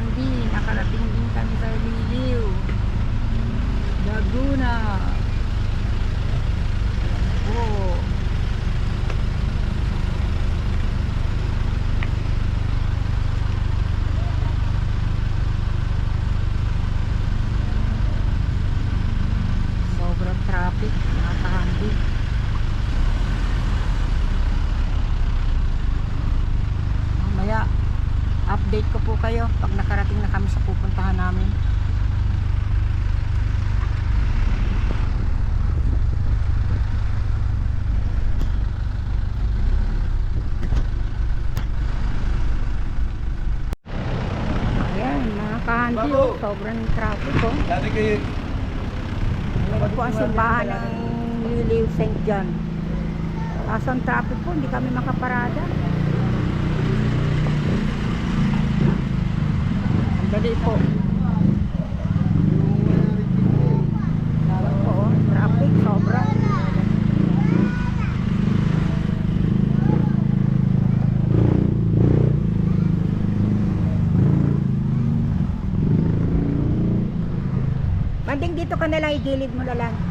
Sarandi. Nakarating din kami sa Liliw. Laguna. Update ko po kayo pag nakarating na kami sa pupuntahan namin. Ayan, mga kahandi, oh, sobrang traffic oh. Ayan po ang simbahan ng Liliw St. John. Kaso ang traffic po, hindi kami makaparada. Ang dali po. Oh, traffic, sobra. Banding dito ka na lang, igilid mo na lang.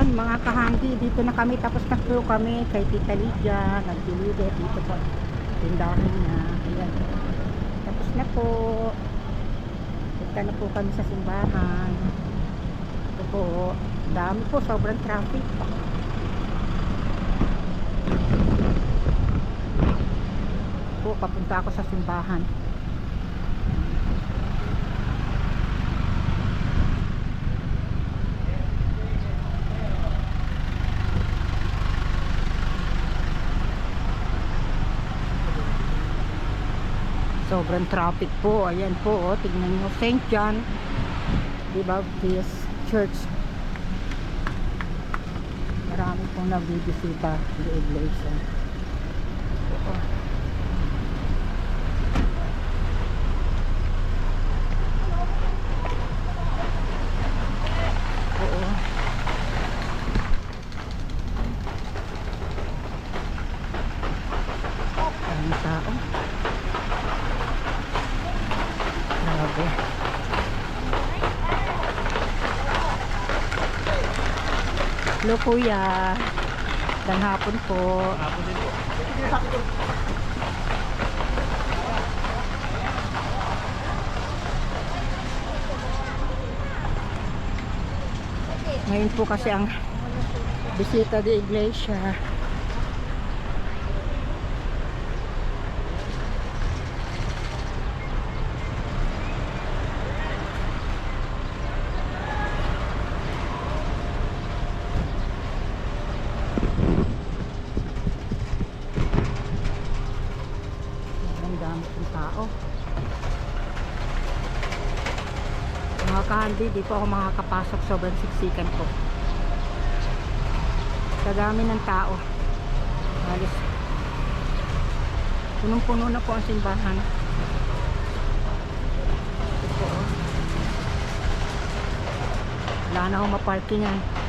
Yan, mga kahanggi, dito na kami, tapos na po kami kay Tita Lydia, nagdilide, dito po, tindahan na, ayan. Tapos na po, punta na po kami sa simbahan. Ito po, dami po, sobrang traffic. po, papunta ako sa simbahan. Sobrang traffic po. Ayan po, oh, tignan nyo. St. John the Baptist Church. Marami pong nabibisita sa iglesia. Oo. Oo. Ang tao. Grabe. Hello kuya. Magandang hapon po. hapon din po. Ngayon po kasi ang bisita de iglesia. Ang dami ng tao. Mga kahandi, di po ako makakapasok. Sobrang siksikan po. Sa dami ng tao. Halos. Punong-puno na po ang simbahan. Ito po. oh. Wala na akong maparkingan.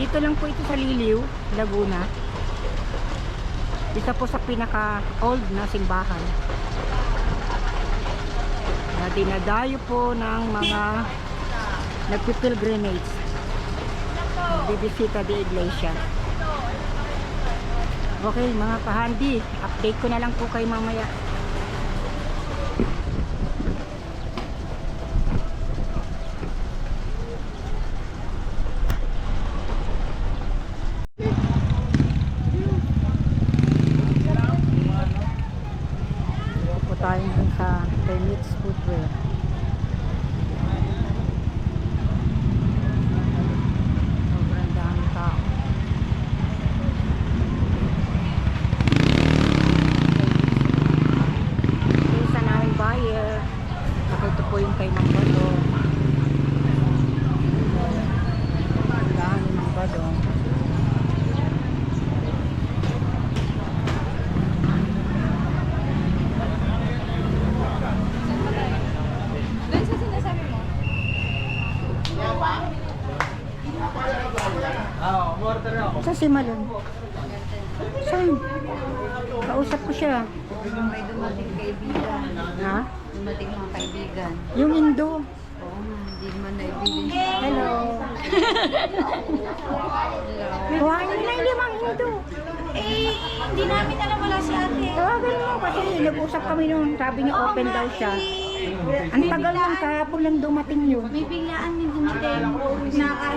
Dito lang po ito sa Liliw, Laguna. Isa po sa pinaka old na simbahan. Na dinadayo po ng mga nagpipilgrimage. Bibisita di iglesia. Okay mga kahandi, update ko na lang po kay mamaya. Dito po tayo ngayon sa Tenits Footwear. Sobrang dami tao. Ito yung isa naming buyer. Saka ito po yung kay Mang Badong. Tindahan ni Mang Badong. Doon sa sinasabi mo? Ah, umorder na ako. Saan si Malon? Saan? Kausap ko siya. May dumating kaibigan. Ha? Dumating mga kaibigan. Yung Indo. Oo nga, hindi naman naibili. Hello. Kuhain mo na yung limang Indo. Eh, hindi namin alam wala si ate. Tawagan mo kasi nag-usap kami nung sabi niya open daw siya. Eh, Ang tagal lang kahapon lang dumating yun. May biglaan din dumating.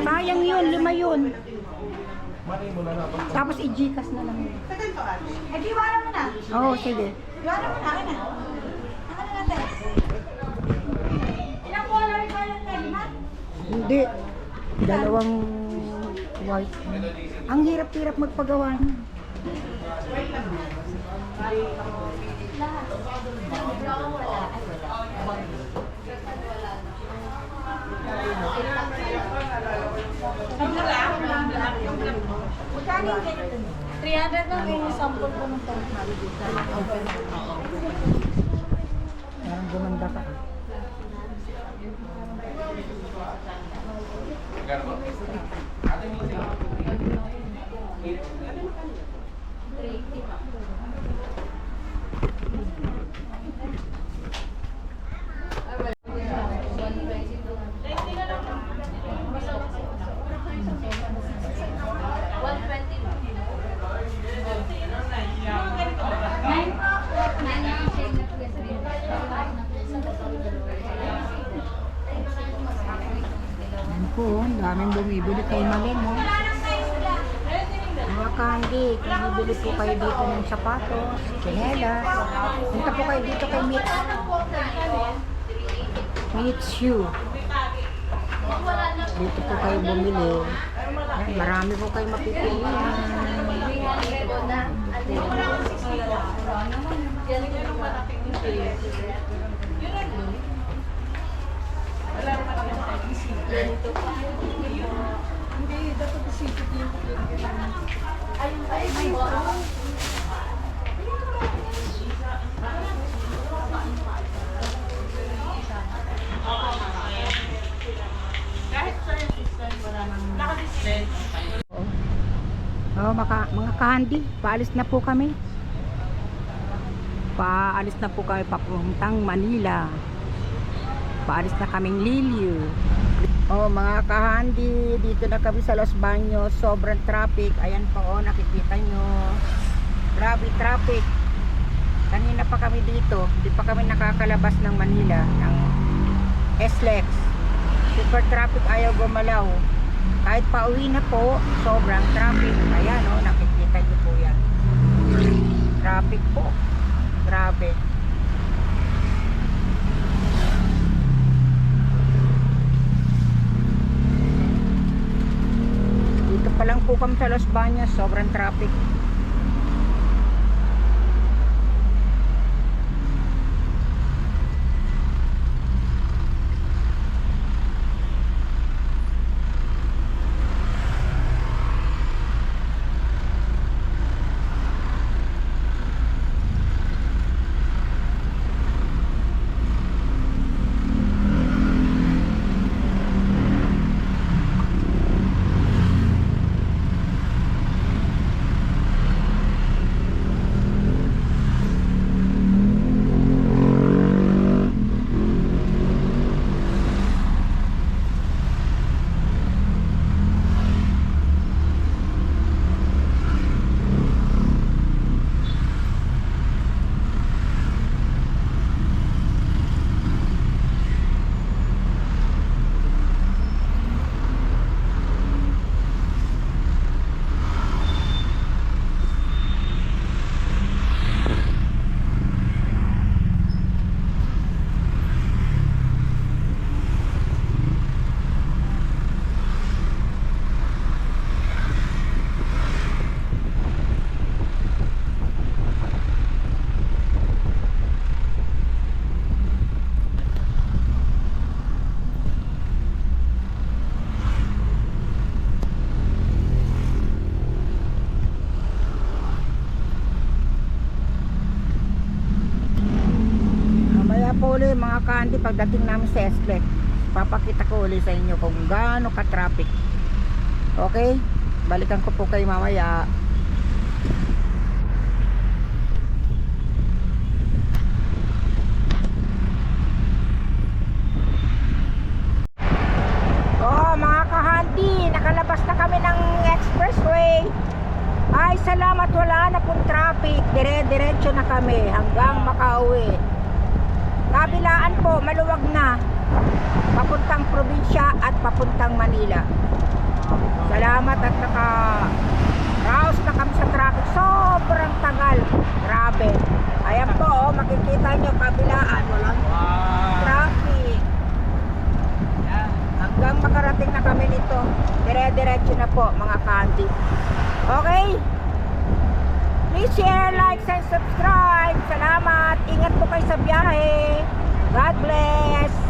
Sayang yun, lima yun. Tapos i-gcash na lang yun. Eh, di wala mo na. Oo, oh, sige. Wala mo na. Akin na. Akin na natin. Ilang color pa lang tayo, lima? Hindi. Dalawang white. Ang hirap-hirap magpagawa niya. Magkano yung ganito? 300 lang yung sample ko ng tanong nabi dito. Parang gumanda ka. Yan po, ang daming bumibili kay Malin, no? Mga candy, kung bibili po kayo dito ng sapatos, chinelas, punta po kayo dito kay Mitch. Mitch Shoe. Dito po kayo bumili. Yan, marami po kayo mapipilian. Oh, maka, mga kahandi, paalis na po kami. Paalis na po kami papuntang Manila. Paalis na kaming Liliw. Oh, mga kahandi, dito na kami sa Los Baños. Sobrang traffic. Ayan po, oh, nakikita nyo. Grabe traffic. Kanina pa kami dito. Hindi pa kami nakakalabas ng Manila, ng SLEX. Super traffic, ayaw gumalaw. Kahit pauwi na po, sobrang traffic. Ayan, oh, nakikita nyo po yan. Traffic po. Grabe. Dito pa lang po kami sa Los Baños, sobrang traffic. Mamaya po kandi pagdating namin sa SLEC. Papakita ko uli sa inyo kung gaano ka-traffic. Okay? Balikan ko po kayo mamaya. Oh, mga kahandi, nakalabas na kami ng expressway. Ay, salamat wala na pong traffic. Dire-diretso na kami hanggang makauwi. Kabilaan po, maluwag na. Papuntang probinsya at papuntang Manila. Salamat at naka Raos na kami sa traffic. Sobrang tagal. Grabe. Ayan po, oh, makikita nyo kabilaan. Walang Wow. traffic. Yan. Hanggang makarating na kami nito. Dire-diretso na po, mga candy. Okay? Please share, like, and subscribe. Salamat. Ingat po kayo sa biyahe. God bless.